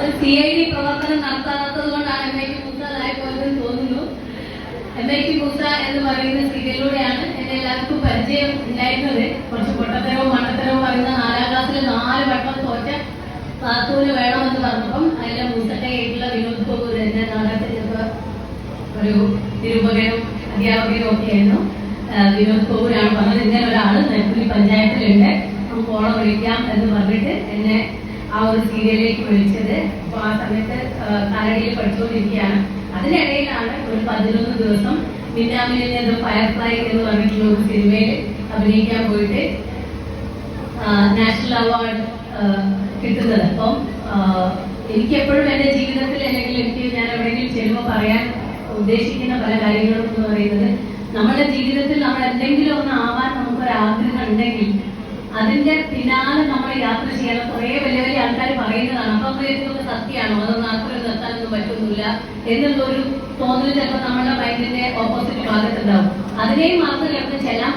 ഒരു C I D പ്രവർത്തനം നടത്താത്തത് കൊണ്ടാണ് എം ഐ ടി മൂസ പോയതെന്ന് തോന്നുന്നു എം ഐ ടി എന്ന് പറയുന്ന സീരിയലിലൂടെയാണ് എന്നെ എല്ലാവർക്കും പരിചയം ഉണ്ടായിരുന്നത്. കുറച്ച് പൊട്ടത്തരവും മണ്ടത്തരവും പറയുന്ന നാലാം ക്ലാസ്സിൽ നാല് വട്ടം തോറ്റ പാത്തൂര് വേണമെന്ന് പറഞ്ഞപ്പം അതിലെ മൂസന്റെ ആയിട്ടുള്ള വിനോദ് കോപൂർ എന്നെ നാടകത്തിനൊക്കെ ഒരു നിരൂപകനും അധ്യാപകനും ഒക്കെ ആയിരുന്നു വിനോദ് കോപൂരാണ് പറഞ്ഞത്. ഇങ്ങനെ ഒരാൾ നെൽപ്പുലി പഞ്ചായത്തിലുണ്ട്. നമുക്ക് ഓണം വിളിക്കാം എന്ന് പറഞ്ഞിട്ട് എന്നെ ആ ഒരു സീരിയലിലേക്ക് വിളിച്ചത്. അപ്പൊ ആ സമയത്ത് കലടിയിൽ പഠിച്ചുകൊണ്ടിരിക്കുകയാണ്. അതിനിടയിലാണ് ഒരു പതിനൊന്ന് ദിവസം മിന്നാമിനിൽ ഫയർഫ്ലൈ എന്ന് പറഞ്ഞിട്ടുള്ള ഒരു സിനിമയിൽ അഭിനയിക്കാൻ പോയിട്ട് നാഷണൽ അവാർഡ് കിട്ടുന്നത്. അപ്പം എനിക്ക് എപ്പോഴും എന്റെ ജീവിതത്തിൽ അല്ലെങ്കിൽ എനിക്ക് ഞാൻ എവിടെയെങ്കിലും ചെല്ലുമ്പോൾ പറയാൻ ഉദ്ദേശിക്കുന്ന പല കാര്യങ്ങളും എന്ന് പറയുന്നത് നമ്മുടെ ജീവിതത്തിൽ നമ്മൾ എന്തെങ്കിലും ഒന്ന് ആവാൻ നമുക്കൊരു ആഗ്രഹം ഉണ്ടെങ്കിൽ അതിന്റെ പിന്നാലെ നമ്മൾ യാത്ര ചെയ്യണം കുറെ വലിയ വലിയ ആൾക്കാർ പറയുന്നതാണ് അപ്പൊ ഇതൊക്കെ സത്യമാണോ? അതൊന്നും ആർക്കും നിർത്താനൊന്നും പറ്റുന്നില്ല എന്നുള്ളൊരു തോന്നൽ ചിലപ്പോൾ നമ്മുടെ മൈൻഡിന്റെ ഓപ്പോസിറ്റ് ഭാഗത്തുണ്ടാവും അതിനെയും മാത്രം ചിലപ്പോൾ ചെല്ലാൻ